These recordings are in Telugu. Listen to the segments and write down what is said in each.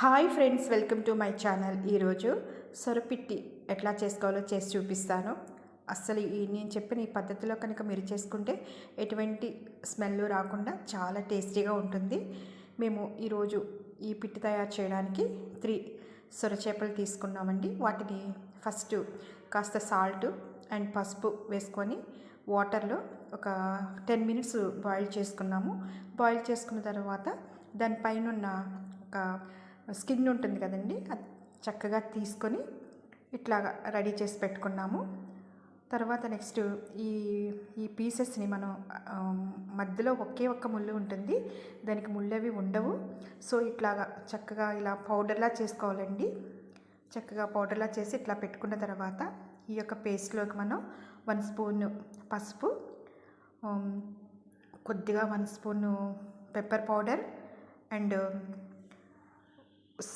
Hi friends welcome to my channel. ఈరోజు సొరపిట్టి ఎట్లా చేసుకోవాలో చేసి చూపిస్తాను. అస్సలు ఈ నేను చెప్పిన ఈ పద్ధతిలో కనుక మీరు చేసుకుంటే ఎటువంటి స్మెల్ రాకుండా చాలా టేస్టీగా ఉంటుంది. మేము ఈరోజు ఈ పిట్టి తయారు చేయడానికి త్రీ సొర చేపలు తీసుకున్నామండి. వాటిని ఫస్ట్ కాస్త సాల్ట్ అండ్ పసుపు వేసుకొని వాటర్లో ఒక టెన్ మినిట్స్ బాయిల్ చేసుకున్నాము. బాయిల్ చేసుకున్న తర్వాత దానిపైన ఉన్న ఒక స్కిన్ ఉంటుంది కదండి అది చక్కగా తీసుకొని ఇట్లాగా రెడీ చేసి పెట్టుకున్నాము. తర్వాత నెక్స్ట్ ఈ ఈ పీసెస్ని మనం మధ్యలో ఒకే ఒక్క ముళ్ళు ఉంటుంది దానికి ముళ్ళవి ఉండవు. సో ఇట్లాగా చక్కగా ఇలా పౌడర్లా చేసుకోవాలండి. చక్కగా పౌడర్లా చేసి ఇట్లా పెట్టుకున్న తర్వాత ఈ యొక్క పేస్ట్లోకి మనం వన్ స్పూన్ పసుపు కొద్దిగా one spoon pepper powder and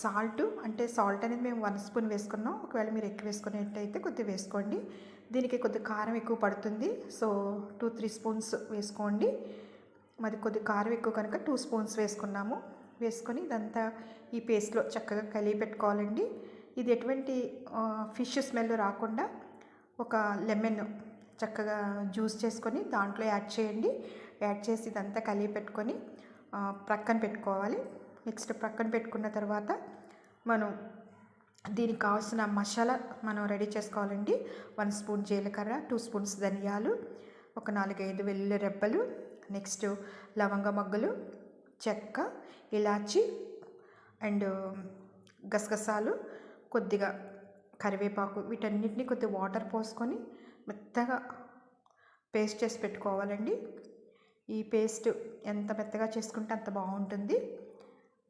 salt అంటే సాల్ట్ అనేది మేము వన్ స్పూన్ వేసుకున్నాం. ఒకవేళ మీరు ఎక్కువ వేసుకునేట్టయితే కొద్దిగా వేసుకోండి. దీనికి కొద్దిగా కారం ఎక్కువ పడుతుంది. సో టూ త్రీ స్పూన్స్ వేసుకోండి. మరి కొద్ది కారం ఎక్కువ కనుక టూ స్పూన్స్ వేసుకున్నాము. వేసుకొని ఇదంతా ఈ పేస్ట్లో చక్కగా కలిపి పెట్టుకోవాలండి. ఇది ఎటువంటి ఫిష్ స్మెల్ రాకుండా ఒక లెమన్ చక్కగా జ్యూస్ చేసుకొని దాంట్లో యాడ్ చేయండి. యాడ్ చేసి ఇదంతా కలిపి పెట్టుకొని ప్రక్కన పెట్టుకోవాలి. నెక్స్ట్ ప్రక్కన పెట్టుకున్న తర్వాత మనం దీనికి కావాల్సిన మసాలా మనం రెడీ చేసుకోవాలండి. వన్ స్పూన్ జీలకర్ర టూ స్పూన్స్ ధనియాలు ఒక నాలుగైదు వెల్లుల్లి రెబ్బలు నెక్స్ట్ లవంగ మొగ్గలు చెక్క ఇలాచి అండ్ గసగసాలు కొద్దిగా కరివేపాకు వీటన్నిటిని కొద్దిగా వాటర్ పోసుకొని మెత్తగా పేస్ట్ చేసి పెట్టుకోవాలండి. ఈ పేస్ట్ ఎంత మెత్తగా చేసుకుంటే అంత బాగుంటుంది.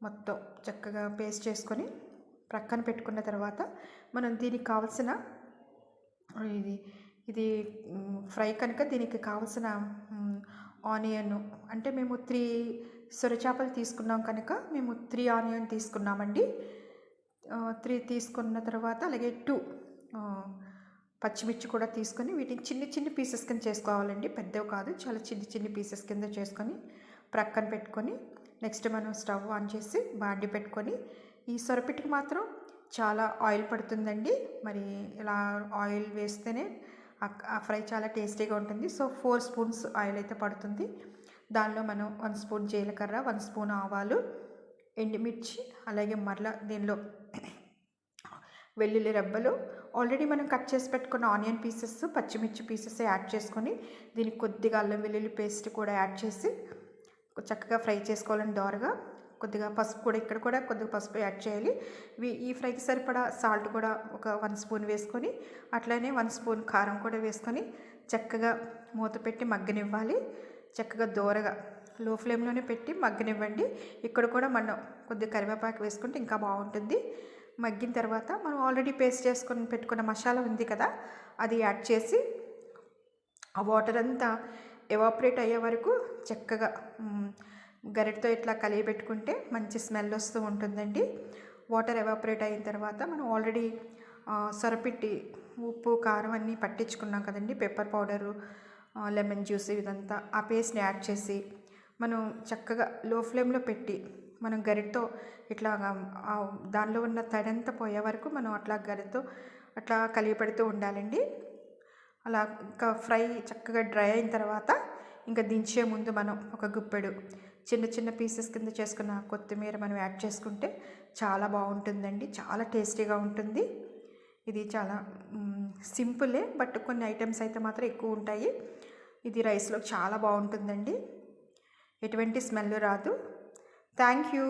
మొత్తం చక్కగా పేస్ట్ చేసుకొని ప్రక్కన పెట్టుకున్న తర్వాత మనం దీనికి కావలసిన ఇది ఇది ఫ్రై కనుక దీనికి కావలసిన ఆనియన్ అంటే మేము త్రీ సొరచేపలు తీసుకున్నాం కనుక మేము త్రీ ఆనియన్ తీసుకున్నామండి. త్రీ తీసుకున్న తర్వాత అలాగే టూ పచ్చిమిర్చి కూడా తీసుకొని వీటిని చిన్ని చిన్ని పీసెస్ కింద చేసుకోవాలండి. పెద్దవి కాదు చాలా చిన్ని చిన్ని పీసెస్ కింద చేసుకొని ప్రక్కన పెట్టుకొని నెక్స్ట్ మనం స్టవ్ ఆన్ చేసి బాండి పెట్టుకొని ఈ సొరపిటికి మాత్రం చాలా ఆయిల్ పడుతుందండి. మరి ఇలా ఆయిల్ వేస్తేనే ఆ- ఆ ఫ్రై చాలా టేస్టీగా ఉంటుంది. సో ఫోర్ స్పూన్స్ ఆయిల్ అయితే పడుతుంది. దానిలో మనం వన్ స్పూన్ జీలకర్ర వన్ స్పూన్ ఆవాలు ఎండుమిర్చి అలాగే మరలా దీనిలో వెల్లుల్లి రెబ్బలు. ఆల్రెడీ మనం కట్ చేసి పెట్టుకున్న ఆనియన్ పీసెస్ పచ్చిమిర్చి పీసెస్ యాడ్ చేసుకొని దీనికి కొద్దిగా అల్లం వెల్లుల్లి పేస్ట్ కూడా యాడ్ చేసి చక్కగా ఫ్రై చేసుకోవాలని దోరగా. కొద్దిగా పసుపు కూడా ఇక్కడ కూడా కొద్దిగా పసుపు యాడ్ చేయాలి. ఈ ఫ్రైకి సరిపడా సాల్ట్ కూడా ఒక వన్ స్పూన్ వేసుకొని అట్లనే వన్ స్పూన్ కారం కూడా వేసుకొని చక్కగా మూత పెట్టి మగ్గనివ్వాలి. చక్కగా దోరగా లో ఫ్లేమ్లోనే పెట్టి మగ్గనివ్వండి. ఇక్కడ కూడా మనం కొద్దిగా కరివేపాకు వేసుకుంటే ఇంకా బాగుంటుంది. మగ్గిన తర్వాత మనం ఆల్రెడీ పేస్ట్ చేసుకొని పెట్టుకున్న మసాలా ఉంది కదా అది యాడ్ చేసి ఆ వాటర్ అంతా ఎవాపరేట్ అయ్యే వరకు చక్కగా గరిటతో ఇట్లా కలిగి పెట్టుకుంటే మంచి స్మెల్ వస్తూ ఉంటుందండి. వాటర్ ఎవాపరేట్ అయిన తర్వాత మనం ఆల్రెడీ సొరపిట్టి ఉప్పు కారం అన్నీ పట్టించుకున్నాం కదండి. పెప్పర్ పౌడరు లెమన్ జ్యూస్ ఇదంతా ఆ పేస్ట్ని యాడ్ చేసి మనం చక్కగా లో ఫ్లేమ్లో పెట్టి మనం గరిటతో ఇట్లా దానిలో ఉన్న తడంతా పోయే వరకు మనం అట్లా గరిటతో అట్లా కలిగి పెడుతూ ఉండాలండి. అలా ఇంకా ఫ్రై చక్కగా డ్రై అయిన తర్వాత ఇంకా దించే ముందు మనం ఒక గుప్పెడు చిన్న చిన్న పీసెస్ కింద చేసుకున్న కొత్తిమీర మనం యాడ్ చేసుకుంటే చాలా బాగుంటుందండి. చాలా టేస్టీగా ఉంటుంది. ఇది చాలా సింపులే బట్ కొన్ని ఐటమ్స్ అయితే మాత్రం ఎక్కువ ఉంటాయి. ఇది రైస్లో చాలా బాగుంటుందండి. ఎటువంటి స్మెల్ రాదు. Thank you.